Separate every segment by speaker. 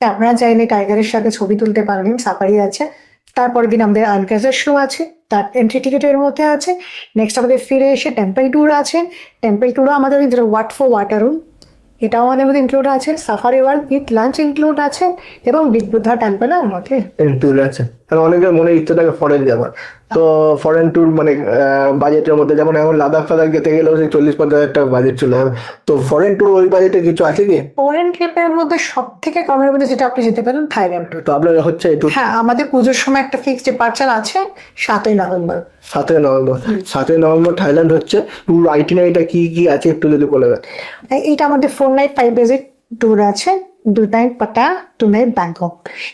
Speaker 1: আপনারা চাইলে টাইগারের সাথে ছবি তুলতে পারবেন সাফারি আছে। তারপরের দিন আমাদের আনকাজার শো আছে, তার এন্ট্রি টিকিটের মধ্যে আছে। নেক্সট আমাদের ফিরে এসে টেম্পল ট্যুর আছে। টেম্পল ট্যুরও আমাদের যেটা ওয়াট ফর ওয়াটার রুম এটাও আমাদের মধ্যে ইনক্লুড আছে। Safari World with lunch include আছে এবং বিগ বুদ্ধা মধ্যে
Speaker 2: ট্যুর আছে। কারণ অনেকের মনে ইচ্ছে থাকে ফরেন যাওয়ার তো ফরেন ট্যুর মানে বাজেটের মধ্যে যেমন এখন লাদাখ ফাদাখ যেতে গেলেও সেই চল্লিশ পঞ্চাশ হাজার টাকা বাজেট চলে যাবে তো ফরেন ট্যুর ওই বাজেটে কিছু আছে কি?
Speaker 1: ফরেন ট্রিপের মধ্যে সব থেকে কমের মধ্যে যেটা আপনি যেতে পারেন থাইল্যান্ড
Speaker 2: তো আপনার হচ্ছে
Speaker 1: হ্যাঁ আমাদের পুজোর সময় একটা ফিক্সড ডিপার্চার আছে সাতই নভেম্বর।
Speaker 2: সাতই নভেম্বর। সাতই নভেম্বর থাইল্যান্ড হচ্ছে ট্যুর আইটিনারিটা কি কি আছে একটু যদি বলে দেন।
Speaker 1: এইটা আমাদের ফোর নাইট ফাইভ ডেজের ট্যুর আছে। দু নাইট পাটা টু ব্যাংকক।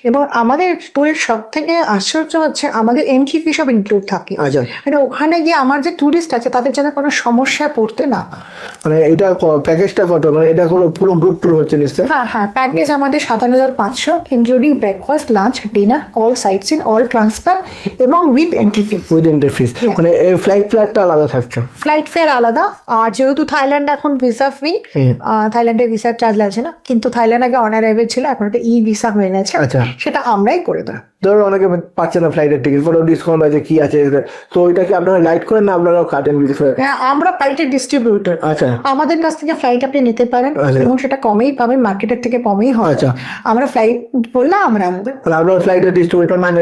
Speaker 1: এবং আমাদের ট্যুরের সব থেকে আশ্চর্য হচ্ছে আমাদের এন্ট্রি ফি সব ইনক্লুড থাকে।
Speaker 2: আচ্ছা।
Speaker 1: মানে ওখানে গিয়ে আমার যে ট্যুরিস্ট আছে তাদের যেন কোনো সমস্যায় পড়তে না
Speaker 2: মানে এটা প্যাকেজটা কত? মানে এটা কোনো পুরো গ্রুপ ট্যুর হচ্ছে নিশ্চয়
Speaker 1: হ্যাঁ হ্যাঁ প্যাকেজ আমাদের সাতান্ন হাজার পাঁচশো including breakfast lunch dinner all sights in all transfer এবং with entry fee
Speaker 2: within the fees মানে ফ্লাইট ফ্লাইটটা আলাদা থাকছে?
Speaker 1: ফ্লাইট ফেয়ার আলাদা। আর যেহেতু থাইল্যান্ড এখন ভিসা ফ্রি থাইল্যান্ডে ভিসার চার্জ লাগছে না কিন্তু থাইল্যান্ড আগে অন অ্যারাইভেল ছিল এখন একটা ই ভিসা হয়ে গেছে। সেটা আমরাই করে দেবো
Speaker 2: ধরো অনেকে পাচ্ছে না ফ্লাইটের টিকিট কোনো ডিসকাউন্ট আছে কি আছে তো ওইটাকে আপনারা লাইট করেন না আপনারাও কাটেন
Speaker 1: হ্যাঁ আমরা ফ্লাইটের ডিস্ট্রিবিউটর
Speaker 2: আচ্ছা।
Speaker 1: আমাদের কাছ থেকে ফ্লাইট আপনি নিতে পারেন
Speaker 2: আচ্ছা।
Speaker 1: এবং সেটা কমেই পাবেন মার্কেটের থেকে কমেই হয়।
Speaker 2: আচ্ছা।
Speaker 1: আমরা ফ্লাইট বললাম আমরা আমাদের
Speaker 2: আপনার ফ্লাইটের ডিস্ট্রিবিউটর মানে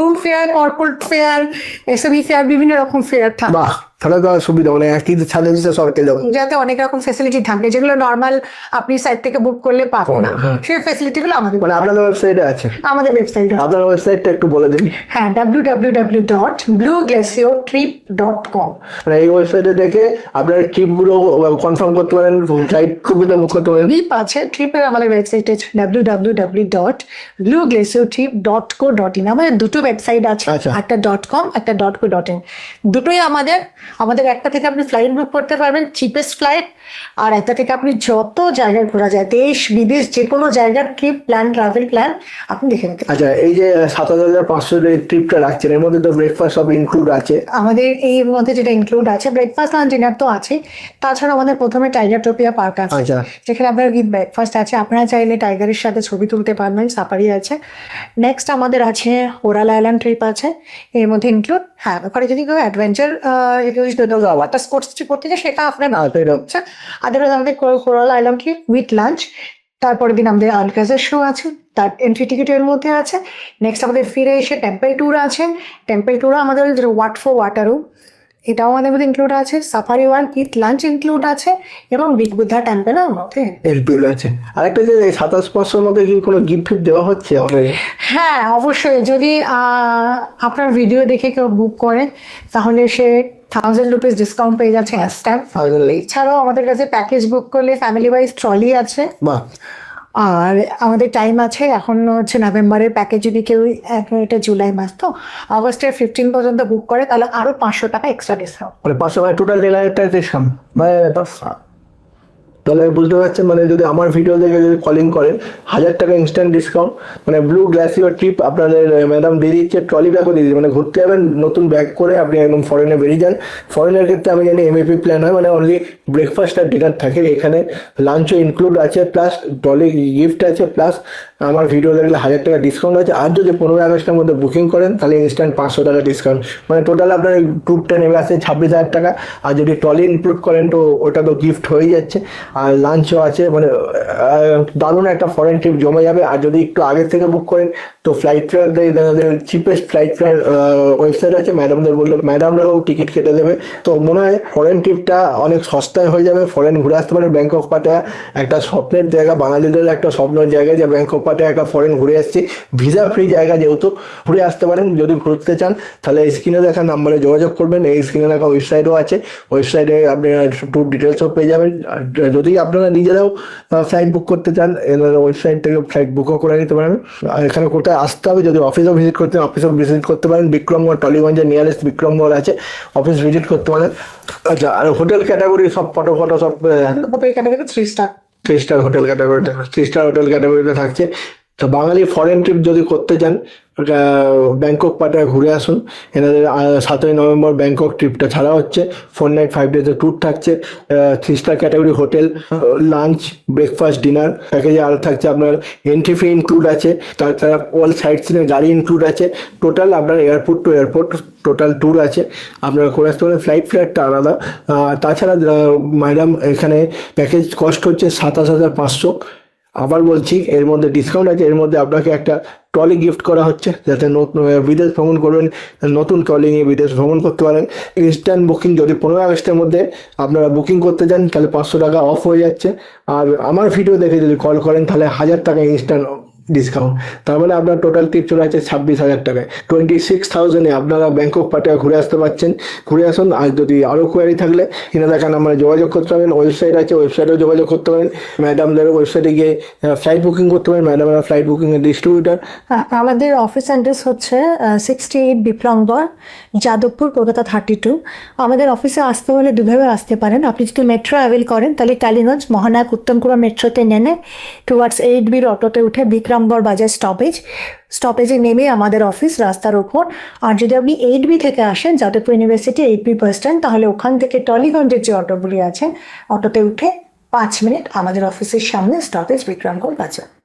Speaker 1: room fare corporate fare SB fare বিভিন্ন রকম ফেয়ার থাকে।
Speaker 2: বাহ তাহলে তো সুবিধা মানে একই ছাদে দিচ্ছে সরকার যাবে।
Speaker 1: যাতে অনেক রকম ফেসিলিটি থাকে যেগুলো নর্মাল আপনি সাইট থেকে বুক করলে পাবেন না।
Speaker 2: হ্যাঁ।
Speaker 1: সেই ফেসিলিটিগুলো আমাদের
Speaker 2: মানে আপনাদের ওয়েবসাইটে আছে।
Speaker 1: আমাদের ওয়েবসাইটে
Speaker 2: আপনার ওয়েবসাইটটা একটু বলে দিন।
Speaker 1: হ্যাঁ W W W dot Blue Glacio Trip dot com
Speaker 2: মানে এই ওয়েবসাইটে দেখে আপনার ট্রিপগুলো কনফার্ম করতে পারেন ফ্লাইট সুবিধা বুক করতে পারেন
Speaker 1: ট্রিপ আছে ট্রিপের আমাদের ওয়েবসাইট আছে W W W dot Blue Glacio Trip dot co dot in আমাদের দুটো ওয়েবসাইট আছে
Speaker 2: আচ্ছা।
Speaker 1: একটা ডট কম একটা ডট কো ডট ইন দুটোই আমাদের আমাদের একটা থেকে আপনি ফ্লাইট বুক করতে পারবেন চিপেস্ট ফ্লাইট আর একটা থেকে আপনি যত জায়গায় ঘোরা যায় দেশ বিদেশ যে কোনো জায়গার ট্রিপ প্ল্যান ট্রাভেল প্ল্যান আপনি দেখে নিতে।
Speaker 2: আচ্ছা এই যে সাত হাজার পাঁচশো ট্রিপটা রাখছেন এর মধ্যে তো ব্রেকফাস্ট সব ইনক্লুড আছে।
Speaker 1: আমাদের এই মধ্যে যেটা ইনক্লুড আছে ব্রেকফাস্ট লাঞ্চ ডিনার তো আছে। তাছাড়া আমাদের প্রথমে টাইগার টোপিয়া পার্ক আছে
Speaker 2: আচ্ছা।
Speaker 1: যেখানে আপনার উইথ ব্রেকফাস্ট আছে আপনারা চাইলে টাইগারের সাথে ছবি তুলতে পারবেন সাফারি আছে। নেক্সট আমাদের আছে ওরাল আইল্যান্ড ট্রিপ আছে এর মধ্যে ইনক্লুড হ্যাঁ ওখানে যদি কেউ অ্যাডভেঞ্চার ওয়াটার স্পোর্টস ট্রিপ করতে চায় সেটা আপনার না
Speaker 2: এটা
Speaker 1: আচ্ছা আদারওয়াইজ আমাদের Coral Island trip with lunch তারপরের দিন আমাদের আলকাজের শো আছে তার এন্ট্রি টিকিটের মধ্যে আছে। নেক্সট আমাদের ফিরে এসে টেম্পল ট্যুর আছে। টেম্পল ট্যুরও আমাদের যেটা ওয়াট ফর ওয়াটার রুম এটাও আমাদের মধ্যে ইনক্লুড আছে। Safari World with lunch include আছে এবং বিগ বুদ্ধা টেম্পলের মধ্যে।
Speaker 2: আছে। আরেকটা যে সাতাশ পাঁচশোর মধ্যে কি কোনো গিফট ফিফট দেওয়া হচ্ছে
Speaker 1: হ্যাঁ অবশ্যই। যদি আপনার ভিডিও দেখে কেউ বুক করে তাহলে সে থাউজেন্ড রুপিস ডিসকাউন্ট পেয়ে যাচ্ছে ইনস্ট্যান্ট এছাড়াও আমাদের কাছে প্যাকেজ বুক করলে ফ্যামিলি ওয়াইজ ট্রলি আছে।
Speaker 2: বাহ।
Speaker 1: আর আমাদের টাইম আছে এখন হচ্ছে নভেম্বরের প্যাকেজ যদি কেউ এটা জুলাই মাস তো আগস্টের ফিফটিন পর্যন্ত বুক করে তাহলে আরও পাঁচশো টাকা এক্সট্রা ডিসকাউন্ট
Speaker 2: মানে পাঁচশো টাকা টোটাল দেড় ডিসকাউন্ট মানে তাহলে বুঝতে পারছেন মানে যদি আমার ভিডিও দেখে যদি কলিং করেন হাজার টাকা ইনস্ট্যান্ট ডিসকাউন্ট মানে ব্লু গ্লাসিওর ট্রিপ আপনাদের ম্যাডাম দিয়ে দিচ্ছে ট্রলি ব্যাগও দিয়ে দিচ্ছে মানে ঘুরতে যাবেন, নতুন ব্যাগ করে আপনি একদম ফরেনে বেরিয়ে যান। ফরেনের ক্ষেত্রে আমি জানি এমএপি প্ল্যান হয় মানে অনলি ব্রেকফাস্ট আর ডিনার থাকে এখানে। লাঞ্চও ইনক্লুড আছে প্লাস ট্রলি গিফট আছে প্লাস আমার ভিডিও দেখলে হাজার টাকা ডিসকাউন্ট আছে। আর যদি পনেরোই আগস্টের মধ্যে বুকিং করেন, তাহলে ইনস্ট্যান্ট পাঁচশো টাকা ডিসকাউন্ট মানে টোটাল আপনার ট্যুরটা নেমে আসে ছাব্বিশ হাজার টাকা। আর যদি ট্রলি ইনক্লুড করেন, তো ওটা তো গিফট হয়ে যাচ্ছে। আর লাঞ্চও আছে মানে দারুণ একটা ফরেন ট্রিপ জমে যাবে। আর যদি একটু আগে থেকে বুক করেন, তো flight fare cheapest flight fare website আছে ম্যাডামদের বললে ম্যাডামরাও টিকিট কেটে দেবে। তো মনে হয় ফরেন ট্রিপটা অনেক সস্তায় হয়ে যাবে। ফরেন ঘুরে আসতে পারে ব্যাংকক পাটায়া একটা স্বপ্নের জায়গা, বাঙালিদের একটা স্বপ্নের জায়গা, যে ব্যাংকক পাটায়া একটা ফরেন ঘুরে আসছি। ভিসা ফ্রি জায়গা যেহেতু, ঘুরে আসতে পারেন, যদি ঘুরতে চান, তাহলে স্ক্রিনে দেখা নাম্বারে যোগাযোগ করবেন। এই স্ক্রিনে দেখা ওয়েবসাইটও আছে। ওয়েবসাইটে আপনি ট্যুর ডিটেলসও পেয়ে যাবেন। আর যদি আপনারা নিজেরাও ফ্লাইট বুক করতে চান ওয়েবসাইট থেকে ফ্লাইট বুকও করে নিতে পারেন। আর এখানে কোথায় আসতে হবে যদি অফিসও ভিজিট করতে অফিসও ভিজিট করতে পারেন বিক্রমগড় টলিগঞ্জের নিয়ারেস্ট বিক্রমগড় আছে অফিস ভিজিট করতে পারেন। আচ্ছা আর হোটেল ক্যাটাগরি সব ফটো ফটো সব
Speaker 1: hotel category three star
Speaker 2: three star hotel ক্যাটাগরিতে থ্রি স্টার হোটেল ক্যাটাগরিতে থাকছে। তো বাঙালি ফরেন ট্রিপ যদি করতে চান ব্যাংকক পাটায় ঘুরে আসুন। এনাদের সাতই নভেম্বর ব্যাংকক ট্রিপটা ছাড়া হচ্ছে। ফোর নাইট ফাইভ ডেজের ট্যুর থাকছে। Three star category hotel lunch breakfast dinner প্যাকেজে আরও থাকছে। আপনার এন্ট্রি ফি ইনক্লুড আছে। তাছাড়া অল সাইড সিনের গাড়ি ইনক্লুড আছে। টোটাল আপনার airport to airport total tour আছে। আপনারা করে আসতে পারেন। ফ্লাইট ফ্লাইটটা আলাদা। তাছাড়া ম্যাডাম এখানে প্যাকেজ কস্ট হচ্ছে সাতাশ হাজার পাঁচশো। আবার বলছি, এর মধ্যে ডিসকাউন্ট আছে, এর মধ্যে আপনাকে একটা ট্রলি গিফট করা হচ্ছে, যাতে নতুন বিদেশ ভ্রমণ করবেন, নতুন ট্রলি নিয়ে বিদেশ ভ্রমণ করতে পারেন। ইনস্ট্যান্ট বুকিং যদি পনেরোই আগস্টের মধ্যে আপনারা বুকিং করতে যান, তাহলে পাঁচশো টাকা অফ হয়ে যাচ্ছে। আর আমার ভিডিও দেখে যদি কল করেন, তাহলে হাজার টাকা ইনস্ট্যান্ট ডিসকাউন্ট তার মানে আপনার টোটাল টিপ চলে আছে ছাব্বিশ হাজার টাকায়। টোয়েন্টি সিক্স থাউজেন্ডে আপনারা ব্যাংকক পাটায় ঘুরে আসতে পারছেন ঘুরে আসুন, আর যদি আরও কোয়ারি থাকলে কিনে দেখা নাম্বারে যোগাযোগ করতে পারেন। ওয়েবসাইট আছে ওয়েবসাইটেও যোগাযোগ করতে পারেন। ম্যাডামদের ওয়েবসাইটে গিয়ে ফ্লাইট বুকিং করতে পারেন। ম্যাডামরা ফ্লাইট বুকিংয়ের ডিস্ট্রিবিউটার
Speaker 1: আমাদের অফিস অ্যাড্রেস হচ্ছে সিক্সটি এইট বিপ্লম্বর যাদবপুর, কলকাতা থার্টি টু আমাদের অফিসে আসতে হলে দুভাবে আসতে পারেন। আপনি যদি মেট্রো অ্যাভেল করেন, তাহলে টালিগঞ্জ, মহানায়ক উত্তমপুরা মেট্রোতে নেমে টুয়ার্ডস এইট বির অটোতে উঠে বিক্রমগড় বাজার স্টপেজ স্টপেজে নেমে আমাদের অফিস রাস্তার ওপর আর যদি আপনি এইট বি থেকে আসেন, Jadavpur university eight B bus stand তাহলে ওখান থেকে টলিগঞ্জের যে অটোগুলি আছে, অটোতে উঠে পাঁচ মিনিট আমাদের অফিসের সামনে স্টপেজ বিক্রমগড় বাজার।